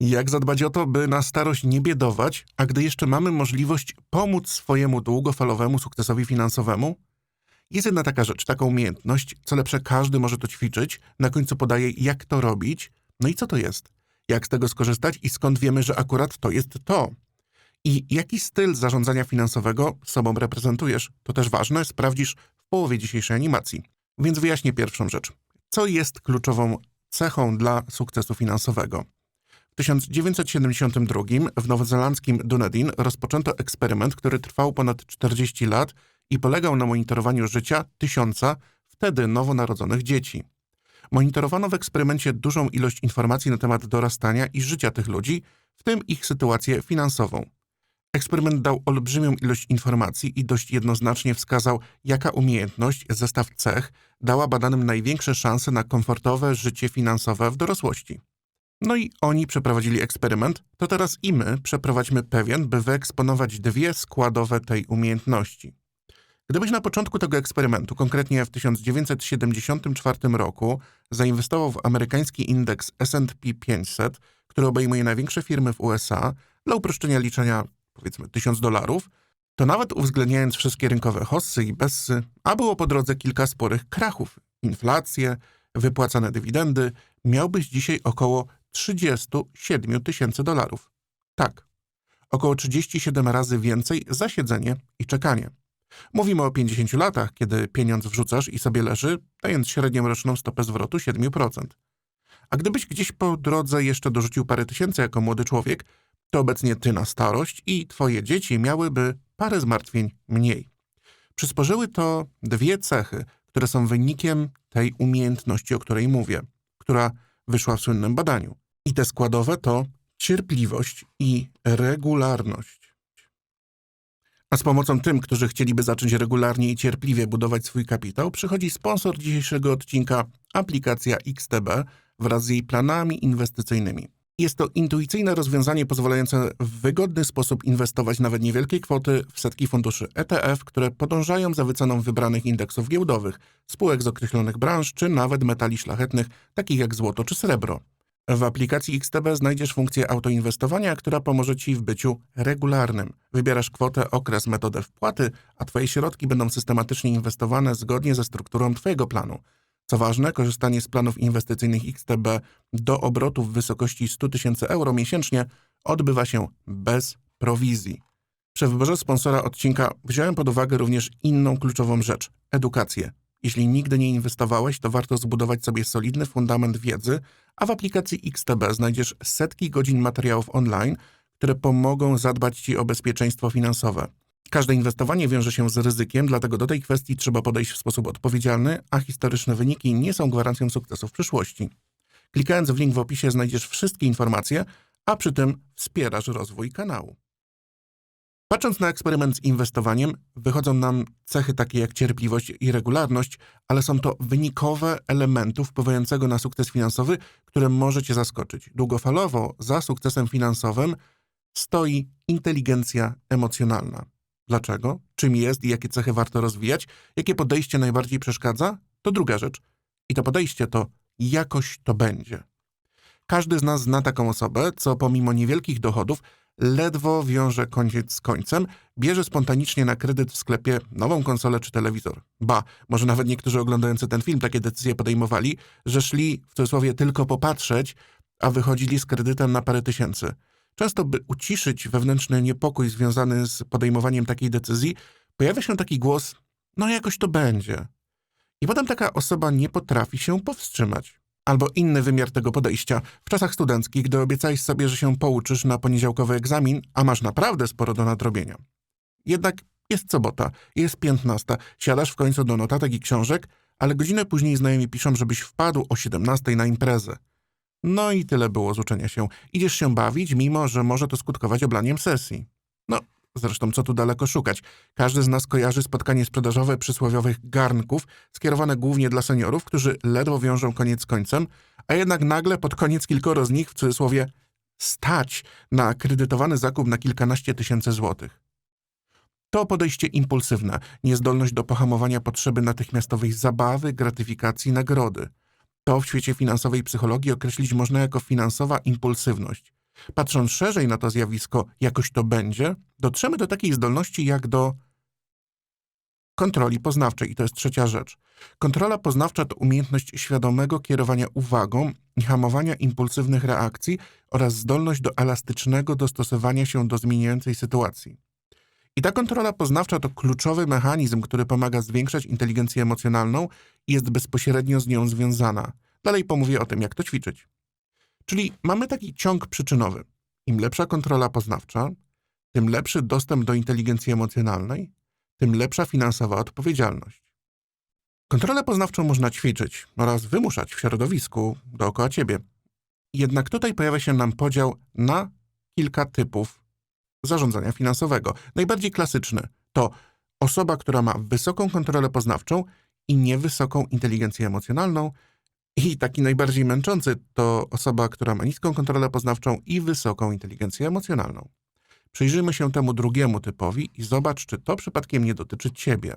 Jak zadbać o to, by na starość nie biedować, a gdy jeszcze mamy możliwość pomóc swojemu długofalowemu sukcesowi finansowemu? Jest jedna taka rzecz, taka umiejętność, co lepsze każdy może to ćwiczyć, na końcu podaje jak to robić, no i co to jest, jak z tego skorzystać i skąd wiemy, że akurat to jest to. I jaki styl zarządzania finansowego sobą reprezentujesz, to też ważne, sprawdzisz w połowie dzisiejszej animacji. Więc wyjaśnię pierwszą rzecz. Co jest kluczową cechą dla sukcesu finansowego? W 1972 w nowozelandzkim Dunedin rozpoczęto eksperyment, który trwał ponad 40 lat i polegał na monitorowaniu życia tysiąca wtedy nowonarodzonych dzieci. Monitorowano w eksperymencie dużą ilość informacji na temat dorastania i życia tych ludzi, w tym ich sytuację finansową. Eksperyment dał olbrzymią ilość informacji i dość jednoznacznie wskazał, jaka umiejętność, zestaw cech dała badanym największe szanse na komfortowe życie finansowe w dorosłości. No i oni przeprowadzili eksperyment, to teraz i my przeprowadźmy pewien, by wyeksponować dwie składowe tej umiejętności. Gdybyś na początku tego eksperymentu, konkretnie w 1974 roku, zainwestował w amerykański indeks S&P 500, który obejmuje największe firmy w USA, dla uproszczenia liczenia powiedzmy 1000 dolarów, to nawet uwzględniając wszystkie rynkowe hossy i bessy, a było po drodze kilka sporych krachów, inflację, wypłacane dywidendy, miałbyś dzisiaj około 37 tysięcy dolarów. Tak, około 37 razy więcej za siedzenie i czekanie. Mówimy o 50 latach, kiedy pieniądz wrzucasz i sobie leży, dając średnią roczną stopę zwrotu 7%. A gdybyś gdzieś po drodze jeszcze dorzucił parę tysięcy jako młody człowiek, to obecnie ty na starość i twoje dzieci miałyby parę zmartwień mniej. Przysporzyły to dwie cechy, które są wynikiem tej umiejętności, o której mówię, która wyszła w słynnym badaniu. I te składowe to cierpliwość i regularność. A z pomocą tym, którzy chcieliby zacząć regularnie i cierpliwie budować swój kapitał, przychodzi sponsor dzisiejszego odcinka, aplikacja XTB wraz z jej planami inwestycyjnymi. Jest to intuicyjne rozwiązanie pozwalające w wygodny sposób inwestować nawet niewielkie kwoty w setki funduszy ETF, które podążają za wyceną wybranych indeksów giełdowych, spółek z określonych branż czy nawet metali szlachetnych, takich jak złoto czy srebro. W aplikacji XTB znajdziesz funkcję autoinwestowania, która pomoże Ci w byciu regularnym. Wybierasz kwotę, okres, metodę wpłaty, a Twoje środki będą systematycznie inwestowane zgodnie ze strukturą Twojego planu. Co ważne, korzystanie z planów inwestycyjnych XTB do obrotu w wysokości 100 tysięcy euro miesięcznie odbywa się bez prowizji. Przy wyborze sponsora odcinka wziąłem pod uwagę również inną kluczową rzecz edukację. Jeśli nigdy nie inwestowałeś, to warto zbudować sobie solidny fundament wiedzy, a w aplikacji XTB znajdziesz setki godzin materiałów online, które pomogą zadbać Ci o bezpieczeństwo finansowe. Każde inwestowanie wiąże się z ryzykiem, dlatego do tej kwestii trzeba podejść w sposób odpowiedzialny, a historyczne wyniki nie są gwarancją sukcesu w przyszłości. Klikając w link w opisie znajdziesz wszystkie informacje, a przy tym wspierasz rozwój kanału. Patrząc na eksperyment z inwestowaniem, wychodzą nam cechy takie jak cierpliwość i regularność, ale są to wynikowe elementy wpływającego na sukces finansowy, które może Cię zaskoczyć. Długofalowo za sukcesem finansowym stoi inteligencja emocjonalna. Dlaczego? Czym jest i jakie cechy warto rozwijać? Jakie podejście najbardziej przeszkadza? To druga rzecz. I to podejście to jakoś to będzie. Każdy z nas zna taką osobę, co pomimo niewielkich dochodów ledwo wiąże koniec z końcem, bierze spontanicznie na kredyt w sklepie nową konsolę czy telewizor. Ba, może nawet niektórzy oglądający ten film takie decyzje podejmowali, że szli w cudzysłowie tylko popatrzeć, a wychodzili z kredytem na parę tysięcy. Często, by uciszyć wewnętrzny niepokój związany z podejmowaniem takiej decyzji, pojawia się taki głos: No, jakoś to będzie. I potem taka osoba nie potrafi się powstrzymać. Albo inny wymiar tego podejścia. W czasach studenckich, gdy obiecałeś sobie, że się pouczysz na poniedziałkowy egzamin, a masz naprawdę sporo do nadrobienia. Jednak jest sobota, jest piętnasta, siadasz w końcu do notatek i książek, ale godzinę później znajomi piszą, żebyś wpadł o 17 na imprezę. No i tyle było z uczenia się. Idziesz się bawić, mimo że może to skutkować oblaniem sesji. No, zresztą co tu daleko szukać. Każdy z nas kojarzy spotkanie sprzedażowe przysłowiowych garnków, skierowane głównie dla seniorów, którzy ledwo wiążą koniec z końcem, a jednak nagle pod koniec kilkoro z nich w cudzysłowie stać na kredytowany zakup na kilkanaście tysięcy złotych. To podejście impulsywne, niezdolność do pohamowania potrzeby natychmiastowej zabawy, gratyfikacji, nagrody – to w świecie finansowej psychologii określić można jako finansowa impulsywność. Patrząc szerzej na to zjawisko, jakoś to będzie, dotrzemy do takiej zdolności jak do kontroli poznawczej. I to jest trzecia rzecz. Kontrola poznawcza to umiejętność świadomego kierowania uwagą i hamowania impulsywnych reakcji oraz zdolność do elastycznego dostosowania się do zmieniającej sytuacji. I ta kontrola poznawcza to kluczowy mechanizm, który pomaga zwiększać inteligencję emocjonalną i jest bezpośrednio z nią związana. Dalej pomówię o tym, jak to ćwiczyć. Czyli mamy taki ciąg przyczynowy. Im lepsza kontrola poznawcza, tym lepszy dostęp do inteligencji emocjonalnej, tym lepsza finansowa odpowiedzialność. Kontrolę poznawczą można ćwiczyć oraz wymuszać w środowisku dookoła ciebie. Jednak tutaj pojawia się nam podział na kilka typów zarządzania finansowego. Najbardziej klasyczny to osoba, która ma wysoką kontrolę poznawczą i niewysoką inteligencję emocjonalną. I taki najbardziej męczący to osoba, która ma niską kontrolę poznawczą i wysoką inteligencję emocjonalną. Przyjrzyjmy się temu drugiemu typowi i zobacz, czy to przypadkiem nie dotyczy ciebie.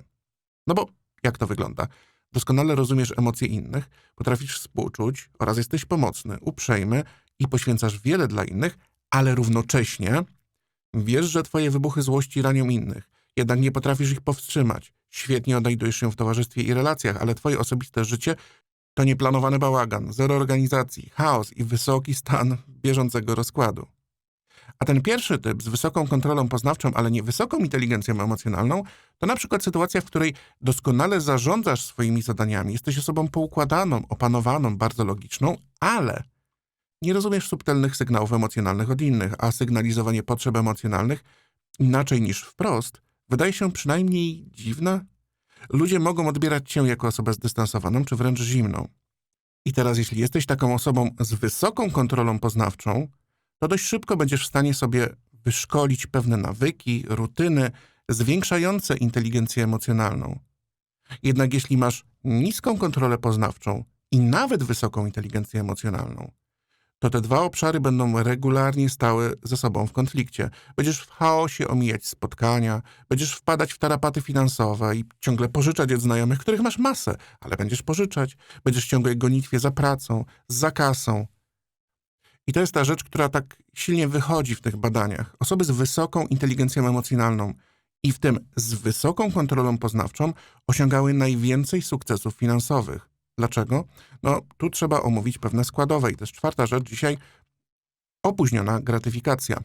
No bo jak to wygląda? Doskonale rozumiesz emocje innych, potrafisz współczuć oraz jesteś pomocny, uprzejmy i poświęcasz wiele dla innych, ale równocześnie wiesz, że twoje wybuchy złości ranią innych, jednak nie potrafisz ich powstrzymać. Świetnie odnajdujesz się w towarzystwie i relacjach, ale twoje osobiste życie to nieplanowany bałagan, zero organizacji, chaos i wysoki stan bieżącego rozkładu. A ten pierwszy typ z wysoką kontrolą poznawczą, ale nie wysoką inteligencją emocjonalną, to na przykład sytuacja, w której doskonale zarządzasz swoimi zadaniami, jesteś osobą poukładaną, opanowaną, bardzo logiczną, ale nie rozumiesz subtelnych sygnałów emocjonalnych od innych, a sygnalizowanie potrzeb emocjonalnych inaczej niż wprost wydaje się przynajmniej dziwne. Ludzie mogą odbierać cię jako osobę zdystansowaną czy wręcz zimną. I teraz, jeśli jesteś taką osobą z wysoką kontrolą poznawczą, to dość szybko będziesz w stanie sobie wyszkolić pewne nawyki, rutyny zwiększające inteligencję emocjonalną. Jednak jeśli masz niską kontrolę poznawczą i nawet wysoką inteligencję emocjonalną, to te dwa obszary będą regularnie stały ze sobą w konflikcie. Będziesz w chaosie omijać spotkania, będziesz wpadać w tarapaty finansowe i ciągle pożyczać od znajomych, których masz masę, ale będziesz pożyczać. Będziesz w ciągłej gonitwie za pracą, za kasą, i to jest ta rzecz, która tak silnie wychodzi w tych badaniach. Osoby z wysoką inteligencją emocjonalną i w tym z wysoką kontrolą poznawczą osiągały najwięcej sukcesów finansowych. Dlaczego? No, tu trzeba omówić pewne składowe. I też czwarta rzecz dzisiaj opóźniona gratyfikacja.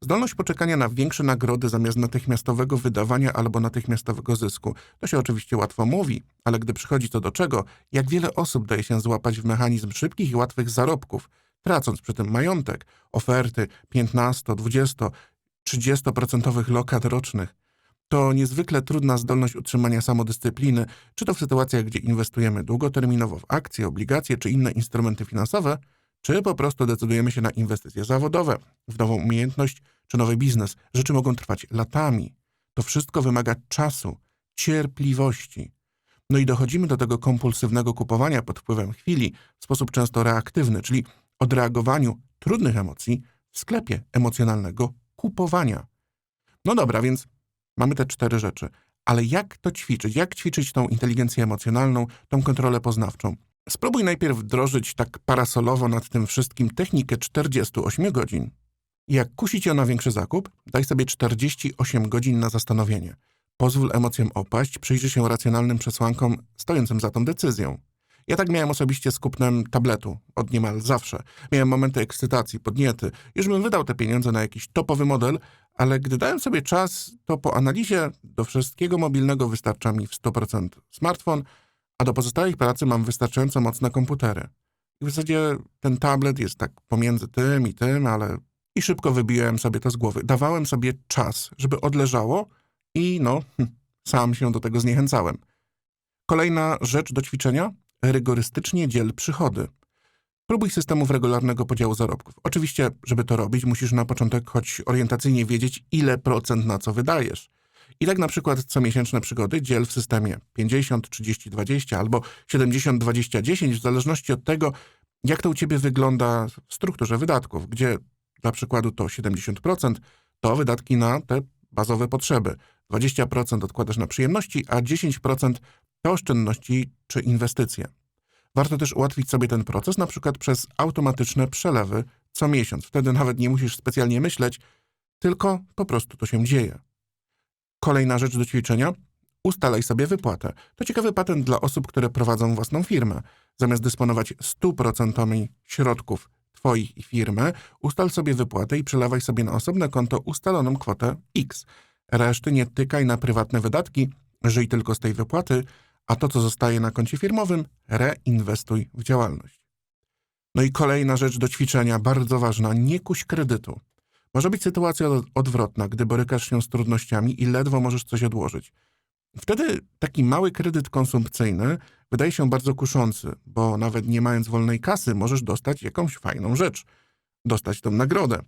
Zdolność poczekania na większe nagrody zamiast natychmiastowego wydawania albo natychmiastowego zysku. To się oczywiście łatwo mówi, ale gdy przychodzi to do czego, jak wiele osób daje się złapać w mechanizm szybkich i łatwych zarobków – tracąc przy tym majątek, oferty 15, 20, 30% lokat rocznych. To niezwykle trudna zdolność utrzymania samodyscypliny, czy to w sytuacjach, gdzie inwestujemy długoterminowo w akcje, obligacje czy inne instrumenty finansowe, czy po prostu decydujemy się na inwestycje zawodowe, w nową umiejętność czy nowy biznes. Rzeczy mogą trwać latami. To wszystko wymaga czasu, cierpliwości. No i dochodzimy do tego kompulsywnego kupowania pod wpływem chwili w sposób często reaktywny, czyli odreagowaniu trudnych emocji w sklepie emocjonalnego kupowania. No dobra, więc mamy te cztery rzeczy. Ale jak to ćwiczyć? Jak ćwiczyć tą inteligencję emocjonalną, tą kontrolę poznawczą? Spróbuj najpierw wdrożyć tak parasolowo nad tym wszystkim technikę 48 godzin. Jak kusi cię na większy zakup, daj sobie 48 godzin na zastanowienie. Pozwól emocjom opaść, przyjrzyj się racjonalnym przesłankom stojącym za tą decyzją. Ja tak miałem osobiście z kupnem tabletu, od niemal zawsze. Miałem momenty ekscytacji, podniety. Już bym wydał te pieniądze na jakiś topowy model, ale gdy dałem sobie czas, to po analizie do wszystkiego mobilnego wystarcza mi w 100% smartfon, a do pozostałych pracy mam wystarczająco mocne komputery. I w zasadzie ten tablet jest tak pomiędzy tym i tym, ale... I szybko wybijałem sobie to z głowy. Dawałem sobie czas, żeby odleżało i no, hm, sam się do tego zniechęcałem. Kolejna rzecz do ćwiczenia rygorystycznie dziel przychody. Próbuj systemów regularnego podziału zarobków. Oczywiście, żeby to robić, musisz na początek choć orientacyjnie wiedzieć, ile procent na co wydajesz. I tak na przykład comiesięczne przygody dziel w systemie 50, 30, 20 albo 70, 20, 10, w zależności od tego, jak to u ciebie wygląda w strukturze wydatków, gdzie dla przykładu to 70% to wydatki na te bazowe potrzeby, 20% odkładasz na przyjemności, a 10% to oszczędności czy inwestycje. Warto też ułatwić sobie ten proces, na przykład przez automatyczne przelewy co miesiąc. Wtedy nawet nie musisz specjalnie myśleć, tylko po prostu to się dzieje. Kolejna rzecz do ćwiczenia. Ustalaj sobie wypłatę. To ciekawy patent dla osób, które prowadzą własną firmę. Zamiast dysponować 100% środków Twoich i firmy, ustal sobie wypłatę i przelewaj sobie na osobne konto ustaloną kwotę X. Reszty nie tykaj na prywatne wydatki, żyj tylko z tej wypłaty, a to, co zostaje na koncie firmowym, reinwestuj w działalność. No i kolejna rzecz do ćwiczenia, bardzo ważna, nie kuś kredytu. Może być sytuacja odwrotna, gdy borykasz się z trudnościami i ledwo możesz coś odłożyć. Wtedy taki mały kredyt konsumpcyjny wydaje się bardzo kuszący, bo nawet nie mając wolnej kasy możesz dostać jakąś fajną rzecz, dostać tą nagrodę.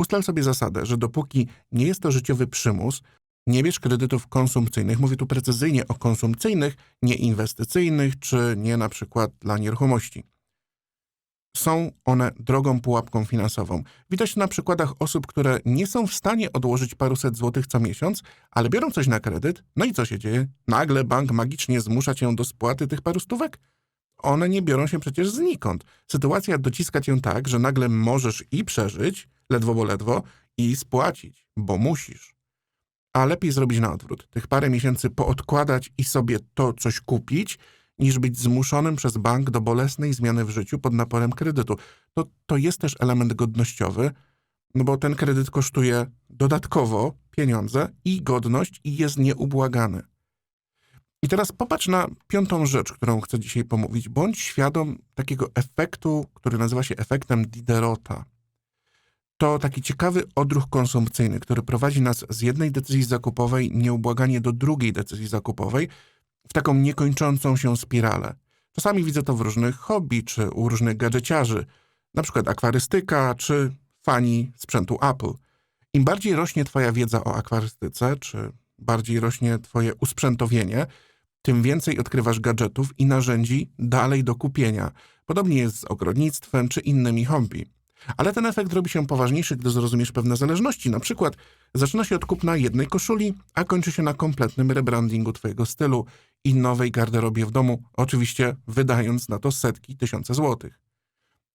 Ustal sobie zasadę, że dopóki nie jest to życiowy przymus, nie bierz kredytów konsumpcyjnych, mówię tu precyzyjnie o konsumpcyjnych, nie inwestycyjnych, czy nie na przykład dla nieruchomości. Są one drogą pułapką finansową. Widać na przykładach osób, które nie są w stanie odłożyć paruset złotych co miesiąc, ale biorą coś na kredyt, no i co się dzieje? Nagle bank magicznie zmusza cię do spłaty tych paru stówek? One nie biorą się przecież znikąd. Sytuacja dociska cię tak, że nagle możesz i przeżyć, ledwo bo ledwo, i spłacić, bo musisz. A lepiej zrobić na odwrót. Tych parę miesięcy poodkładać i sobie to coś kupić, niż być zmuszonym przez bank do bolesnej zmiany w życiu pod naporem kredytu. To, to jest też element godnościowy, no bo ten kredyt kosztuje dodatkowo pieniądze i godność i jest nieubłagany. I teraz popatrz na piątą rzecz, którą chcę dzisiaj pomówić. Bądź świadom takiego efektu, który nazywa się efektem Diderota. To taki ciekawy odruch konsumpcyjny, który prowadzi nas z jednej decyzji zakupowej nieubłaganie do drugiej decyzji zakupowej, w taką niekończącą się spiralę. Czasami widzę to w różnych hobby czy u różnych gadżeciarzy, na przykład akwarystyka czy fani sprzętu Apple. Im bardziej rośnie Twoja wiedza o akwarystyce, czy bardziej rośnie Twoje usprzętowienie, tym więcej odkrywasz gadżetów i narzędzi dalej do kupienia. Podobnie jest z ogrodnictwem czy innymi hobby. Ale ten efekt robi się poważniejszy, gdy zrozumiesz pewne zależności. Na przykład zaczyna się od kupna jednej koszuli, a kończy się na kompletnym rebrandingu twojego stylu i nowej garderobie w domu, oczywiście wydając na to setki, tysiące złotych.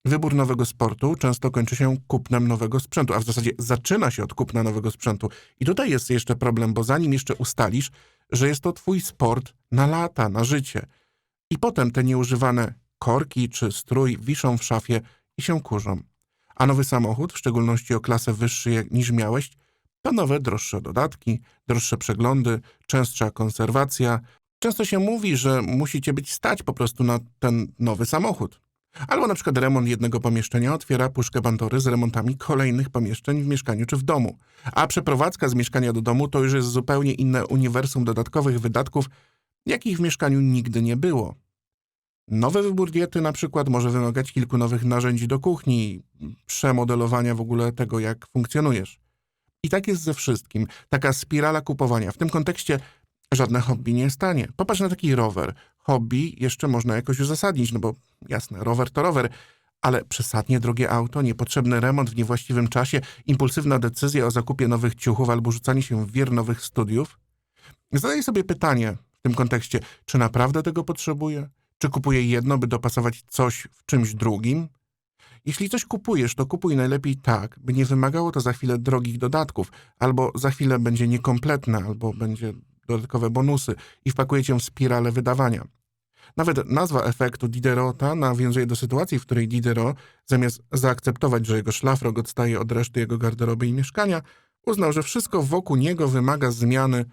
Wybór nowego sportu często kończy się kupnem nowego sprzętu, a w zasadzie zaczyna się od kupna nowego sprzętu. I tutaj jest jeszcze problem, bo zanim jeszcze ustalisz, że jest to twój sport na lata, na życie. I potem te nieużywane korki czy strój wiszą w szafie i się kurzą. A nowy samochód, w szczególności o klasę wyższy niż miałeś, to nowe, droższe dodatki, droższe przeglądy, częstsza konserwacja. Często się mówi, że musicie być stać po prostu na ten nowy samochód. Albo na przykład remont jednego pomieszczenia otwiera puszkę Pandory z remontami kolejnych pomieszczeń w mieszkaniu czy w domu. A przeprowadzka z mieszkania do domu to już jest zupełnie inne uniwersum dodatkowych wydatków, jakich w mieszkaniu nigdy nie było. Nowy wybór diety na przykład może wymagać kilku nowych narzędzi do kuchni, przemodelowania w ogóle tego, jak funkcjonujesz. I tak jest ze wszystkim. Taka spirala kupowania. W tym kontekście żadne hobby nie jest tanie. Popatrz na taki rower. Hobby jeszcze można jakoś uzasadnić, no bo jasne, rower to rower, ale przesadnie drogie auto, niepotrzebny remont w niewłaściwym czasie, impulsywna decyzja o zakupie nowych ciuchów albo rzucanie się w wir nowych studiów. Zadaj sobie pytanie w tym kontekście, czy naprawdę tego potrzebuję? Czy kupuję jedno, by dopasować coś w czymś drugim? Jeśli coś kupujesz, to kupuj najlepiej tak, by nie wymagało to za chwilę drogich dodatków, albo za chwilę będzie niekompletne, albo będzie dodatkowe bonusy i wpakuje cię w spiralę wydawania. Nawet nazwa efektu Diderota nawiązuje do sytuacji, w której Diderot, zamiast zaakceptować, że jego szlafrok odstaje od reszty jego garderoby i mieszkania, uznał, że wszystko wokół niego wymaga zmiany,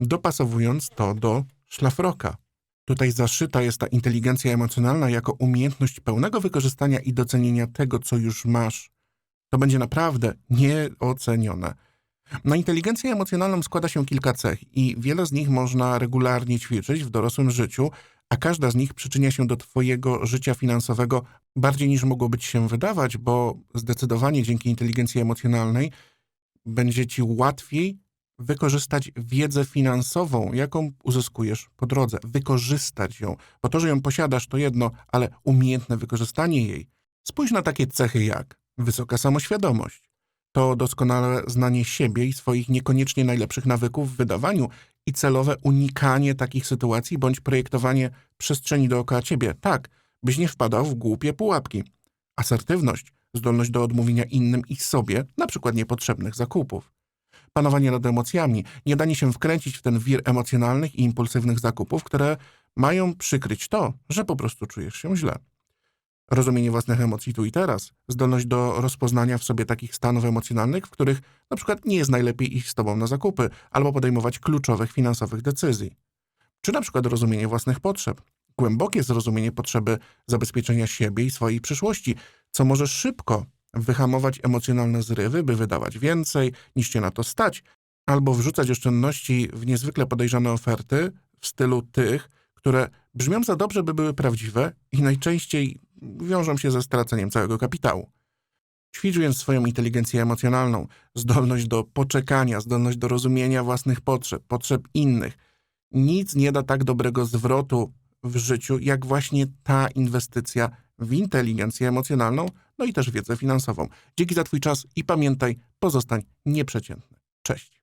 dopasowując to do szlafroka. Tutaj zaszyta jest ta inteligencja emocjonalna jako umiejętność pełnego wykorzystania i docenienia tego, co już masz. To będzie naprawdę nieocenione. Na inteligencję emocjonalną składa się kilka cech i wiele z nich można regularnie ćwiczyć w dorosłym życiu, a każda z nich przyczynia się do Twojego życia finansowego bardziej niż mogło być się wydawać, bo zdecydowanie dzięki inteligencji emocjonalnej będzie Ci łatwiej wykorzystać wiedzę finansową, jaką uzyskujesz po drodze. Wykorzystać ją, bo to, że ją posiadasz, to jedno, ale umiejętne wykorzystanie jej. Spójrz na takie cechy jak wysoka samoświadomość, to doskonale znanie siebie i swoich niekoniecznie najlepszych nawyków w wydawaniu i celowe unikanie takich sytuacji bądź projektowanie przestrzeni dookoła ciebie, tak, byś nie wpadał w głupie pułapki. Asertywność, zdolność do odmówienia innym i sobie, na przykład niepotrzebnych zakupów. Panowanie nad emocjami, nie danie się wkręcić w ten wir emocjonalnych i impulsywnych zakupów, które mają przykryć to, że po prostu czujesz się źle. Rozumienie własnych emocji tu i teraz, zdolność do rozpoznania w sobie takich stanów emocjonalnych, w których na przykład nie jest najlepiej iść z tobą na zakupy albo podejmować kluczowych finansowych decyzji. Czy na przykład rozumienie własnych potrzeb, głębokie zrozumienie potrzeby zabezpieczenia siebie i swojej przyszłości, co może szybko wyhamować emocjonalne zrywy, by wydawać więcej niż cię na to stać, albo wrzucać oszczędności w niezwykle podejrzane oferty w stylu tych, które brzmią za dobrze, by były prawdziwe i najczęściej wiążą się ze straceniem całego kapitału. Ćwicz więc swoją inteligencję emocjonalną, zdolność do poczekania, zdolność do rozumienia własnych potrzeb, potrzeb innych. Nic nie da tak dobrego zwrotu w życiu, jak właśnie ta inwestycja w inteligencję emocjonalną, no i też wiedzę finansową. Dzięki za Twój czas i pamiętaj, pozostań nieprzeciętny. Cześć.